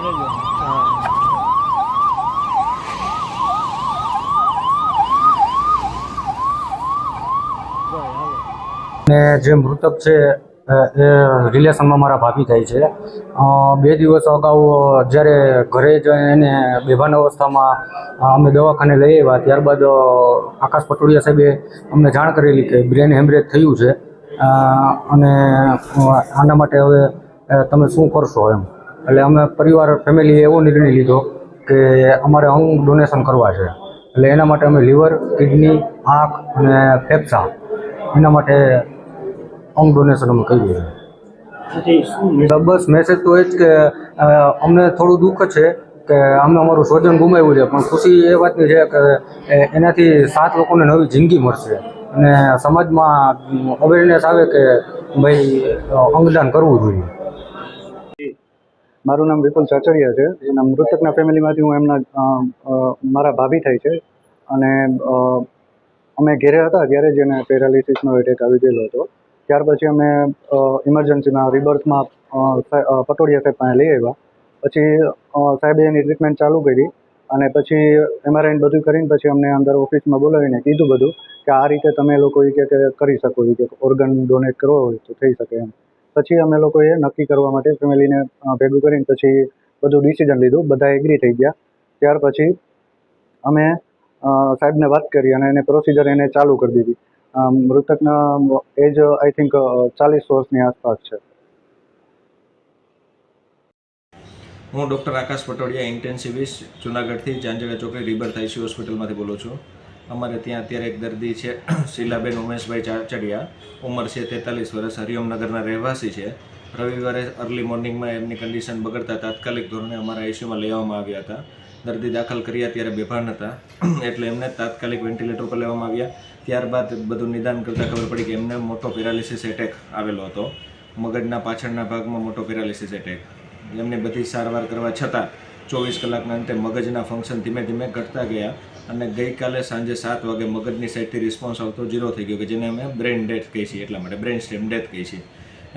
જોતા રહેજો બરાબર, ને જે મૃતક છે એ રિલેશનમાં મારા ભાભી થાય છે. બે દિવસ અગાઉ જ્યારે ઘરે જ એને બેભાન અવસ્થામાં અમે દવાખાને લઈ આવ્યા ત્યારબાદ આકાશ પટોડિયા સાહેબે અમને જાણ કરેલી કે બ્રેન હેમરેજ થયું છે. અને આના માટે હવે તમે શું કરશો એમ? એટલે અમે પરિવાર ફેમિલીએ એવો નિર્ણય લીધો કે અમારે અંગ ડોનેશન કરવા છે. એટલે એના માટે અમે લીવર કિડની આંખ અને ફેફસા એના માટે અંગ ડોનેશન અમે કર્યું છે. બસ મેસેજ તો એ જ કે અમને થોડું દુઃખ છે કે અમે અમારું સ્વજન ગુમાવ્યું છે, પણ ખુશી એ વાતની છે કે એનાથી સાત લોકોને નવી જિંદગી મળશે. અને સમાજમાં અવેરનેસ આવે કે, ભાઈ અંગદાન કરવું જોઈએ. મારું નામ વિપુલ ચાચડિયા છે. એના મૃતકના ફેમિલીમાંથી હું એમના મારા ભાભી થાય છે. અને અમે ઘેરે હતા ત્યારે જ એને પેરાલિસિસનો એટેક આવી ગયેલો હતો. ત્યાર પછી અમે ઇમરજન્સીમાં રિબર્થમાં પટોડિયા સાહેબ પાસે લઈ આવ્યા. પછી સાહેબે એની ટ્રીટમેન્ટ ચાલુ કરી અને પછી એમઆરઆઈ બધું કરીને પછી અમને અંદર ઓફિસમાં બોલાવીને કીધું બધું કે આ રીતે તમે લોકો એ કે કરી શકો એ કે ઓર્ગન ડોનેટ કરવો હોય તો થઈ શકે એમ. પછી અમે લોકોએ નક્કી કરવા માટે ફેમિલીને ભેગું કરીને પછી બધું ડિસિઝન લીધું. બધા એગ્રી થઈ ગયા. ત્યાર પછી અમે સાહેબને વાત કરી અને એને પ્રોસિજર એને ચાલુ કરી દીધી. મૃતકના, એજ આઈ થિંક ચાલીસ વર્ષની આસપાસ છે. હું ડૉક્ટર આકાશ પટોડિયા, ઇન્ટેન્સિવિસ્ટ, જુનાગઢથી જાંજગા ચોકડી, રિબર થાઈસી હોસ્પિટલમાંથી બોલું છું. અમારે ત્યાં અત્યારે એક દર્દી છે, શીલાબેન ઉમેશભાઈ ચાચડિયા ઉંમર છે તેતાલીસ વર્ષ હરિઓમનગરના રહેવાસી છે. રવિવારે અર્લી મોર્નિંગમાં એમની કન્ડિશન બગડતા તાત્કાલિક ધોરણે અમારા આઈસીયુમાં લેવામાં આવ્યા હતા. દર્દી દાખલ કર્યા ત્યારે બેભાન હતા. એટલે એમને તાત્કાલિક વેન્ટિલેટર પર લેવામાં આવ્યા. ત્યારબાદ બધું નિદાન કરતાં ખબર પડી કે એમને મોટો પેરાલિસિસ એટેક આવેલો હતો. મગજના પાછળના ભાગમાં મોટો પેરાલિસિસ એટેક એમને બધી સારવાર કરવા છતાં ચોવીસ કલાકના અંતે મગજના ફંક્શન ધીમે ધીમે ઘટતા ગયા. અને ગઈકાલે સાંજે સાત વાગે મગજની સાઈડથી રિસ્પોન્સ આવતો ઝીરો થઈ ગયો કે જેને અમે બ્રેન ડેથ કહીએ છીએ, એટલા માટે બ્રેન સ્ટેમ ડેથ કહીએ છીએ.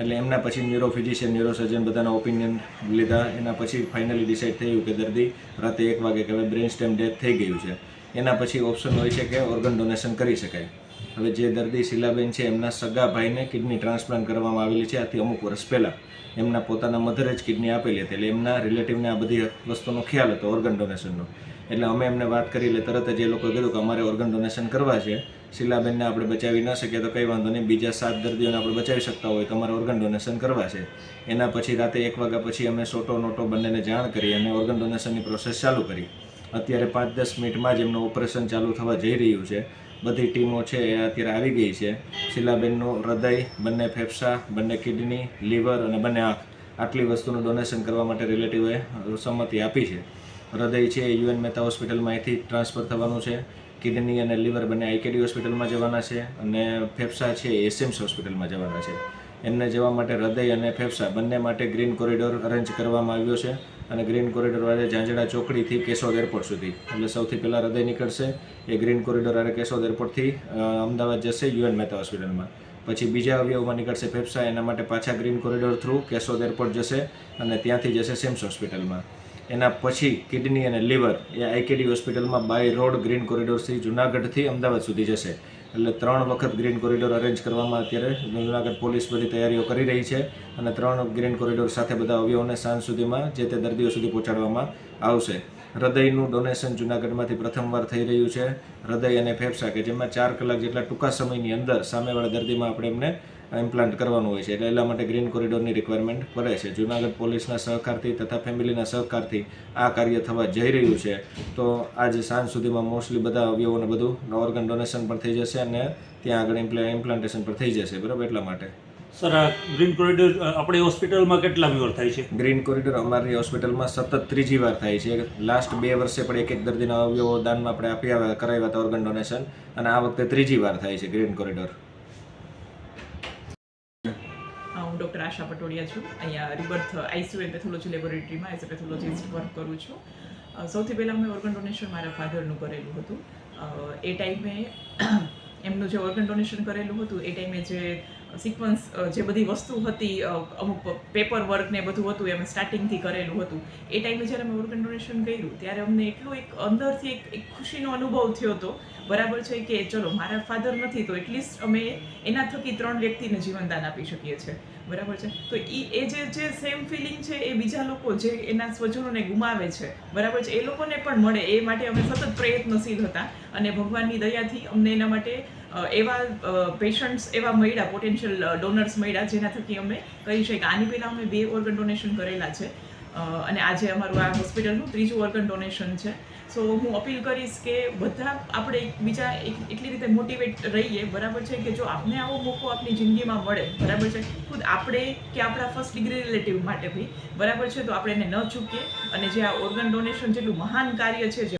એટલે એમના પછી ન્યુરો ફિઝિશિયન ન્યુરો સર્જન બધાના ઓપિનિયન લીધા, એના પછી ફાઇનલી ડિસાઇડ થયું કે દર્દી રાતે એક વાગે કે હવે બ્રેન સ્ટેમ ડેથ થઈ ગયું છે. એના પછી ઓપ્શન હોય છે કે ઓર્ગન ડોનેશન કરી શકાય. હવે જે દર્દી શીલાબેન છે, એમના સગા ભાઈને કિડની ટ્રાન્સપ્લાન્ટ કરવામાં આવેલી છે, આથી અમુક વર્ષ પહેલાં એમના પોતાના મધરે જ કિડની આપેલી હતી. એટલે એમના રિલેટિવને આ બધી વસ્તુનો ખ્યાલ હતો ઓર્ગન ડોનેશનનો એટલે અમે એમને વાત કરી, એટલે તરત જ એ લોકોએ કીધું કે અમારે ઓર્ગન ડોનેશન કરવા છે. શીલાબેનને આપણે બચાવી ન શકીએ તો કંઈ વાંધો નહીં. બીજા સાત દર્દીઓને આપણે બચાવી શકતા હોય, તો અમારે ઓર્ગન ડોનેશન કરવા છે. એના પછી રાતે એક વાગ્યા પછી અમે સોટો નોટો બંનેને જાણ કરી અને ઓર્ગન ડોનેશનની પ્રોસેસ ચાલુ કરી. અત્યારે પાંચ દસ મિનિટમાં જ એમનું ઓપરેશન ચાલુ થવા જઈ રહ્યું છે. બધી ટીમો છે એ અત્યારે આવી ગઈ છે. શીલાબેનનું હૃદય, બંને ફેફસા, બંને કિડની, લીવર અને બંને આંખ આટલી વસ્તુનું ડોનેશન કરવા માટે રિલેટિવે સંમતિ આપી છે. હૃદય છે, યુએન મહેતા હોસ્પિટલમાં અહીંથી ટ્રાન્સફર થવાનું છે. કિડની અને લીવર બંને આઈકેડી હોસ્પિટલમાં જવાના છે અને ફેફસા છે, એસએમ્સ હોસ્પિટલમાં જવાના છે. એમને જવા માટે હૃદય અને ફેફસા બંને માટે ગ્રીન કોરિડોર અરેન્જ કરવામાં આવ્યો છે અને ગ્રીન કોરિડોર વાળે ઝાંઝડા ચોકડીથી કેશોદ એરપોર્ટ સુધી. એટલે સૌથી પહેલાં હૃદય નીકળશે એ ગ્રીન કોરિડોર આરે કેશોદ એરપોર્ટથી અમદાવાદ જશે યુએન મહેતા હોસ્પિટલમાં. પછી બીજા અવયવમાં નીકળશે ફેફસા, એના માટે પાછા green corridor through Keshod airport જશે અને ત્યાંથી જશે સેમ્સ હોસ્પિટલમાં. એના પછી કિડની અને લીવર એ આઈકેડી હોસ્પિટલમાં બાય રોડ ગ્રીન કોરિડોરથી જુનાગઢથી અમદાવાદ સુધી જશે. એટલે ત્રણ વખત ગ્રીન કોરિડોર અરેન્જ કરવામાં અત્યારે જુનાગઢ પોલીસ બધી તૈયારીઓ કરી રહી છે અને ત્રણ ગ્રીન કોરિડોર સાથે બધા અવયવોને સાંજ સુધીમાં જે તે દર્દીઓ સુધી પહોંચાડવામાં આવશે. હૃદયનું ડોનેશન જુનાગઢમાંથી પ્રથમવાર થઈ રહ્યું છે. હૃદય અને ફેફસા કે જેમાં ચાર કલાક જેટલા ટૂંકા સમયની અંદર સામેવાળા દર્દીમાં આપણે એમને ઇમ્પ્લાન્ટ કરવાનું હોય છે. એટલે એટલા માટે ગ્રીન કોરિડોરની રિક્વાયરમેન્ટ પડે છે. જુનાગઢ પોલીસના સહકારથી તથા ફેમિલીના સહકારથી આ કાર્ય થવા જઈ રહ્યું છે. તો આજે સાંજ સુધીમાં મોસ્ટલી બધા અવયવોને બધું ઓર્ગન ડોનેશન પણ થઈ જશે અને ત્યાં આગળ ઇમ્પ્લા ઇમ્પ્લાન્ટેશન પણ થઈ જશે. બરાબર? એટલા માટે. સર આ ગ્રીન કોરિડોર આપણી હોસ્પિટલમાં કેટલા વાર થાય છે? ગ્રીન કોરિડોર અમારી હોસ્પિટલમાં સતત ત્રીજી વાર થાય છે. લાસ્ટ બે વર્ષે પણ એક એક દર્દીના અવયવો દાનમાં આપણે આપી આવ્યા કરાવ્યા હતા ઓર્ગન ડોનેશન અને આ વખતે ત્રીજી વાર થાય છે ગ્રીન કોરિડોર આશા પટોડિયા છું. અહીંયા રિબર્થ આઈસીયુ એન્ડ પેથોલોજી લેબોરેટરીમાં એઝ અ પેથોલોજીસ્ટ વર્ક કરું છું. સૌથી પહેલાં મેં ઓર્ગન ડોનેશન મારા ફાધરનું કરેલું હતું. એ ટાઈમે એમનું જે ઓર્ગન ડોનેશન કરેલું હતું, એ ટાઈમે જે સિક્વન્સ જે બધી વસ્તુ હતી અમુક પેપર વર્ક ને બધું હતું, એ અમે સ્ટાર્ટિંગથી કરેલું હતું. એ ટાઈમે જ્યારે અમે ઓર્ગન ડોનેશન કર્યું, ત્યારે અમને એટલો એક અંદરથી એક એક ખુશીનો અનુભવ થયો હતો. બરાબર છે કે, ચલો, મારા ફાધર નથી, તો એટલીસ્ટ અમે એના થકી ત્રણ વ્યક્તિને જીવનદાન આપી શકીએ છીએ. બરાબર છે? તો એ એ જે જે સેમ ફિલિંગ છે, એ બીજા લોકો જે એના સ્વજનોને ગુમાવે છે, બરાબર છે? એ લોકોને પણ મળે, એ માટે અમે સતત પ્રયત્નશીલ હતા. અને ભગવાનની દયાથી અમને એના માટે એવા પેશન્ટ્સ એવા મળ્યા પોટેન્શિયલ ડોનર્સ મળ્યા જેના થકી અમે કહી શકીએ કે આની પહેલાં અમે બે ઓર્ગન ડોનેશન કરેલા છે. અને આજે અમારું આ હોસ્પિટલનું ત્રીજું ઓર્ગન ડોનેશન છે. સો હું અપીલ કરીશ કે બધા આપણે બીજા એટલી રીતે મોટિવેટ રહીએ. બરાબર છે કે જો આપને આવો મોકો આપની જિંદગીમાં મળે, બરાબર છે? ખુદ આપણે કે આપણા ફર્સ્ટ ડિગ્રી રિલેટિવ માટે બી બરાબર છે? તો આપણે એને ન ચૂકીએ. અને જે આ ઓર્ગન ડોનેશન જેટલું મહાન કાર્ય છે, જે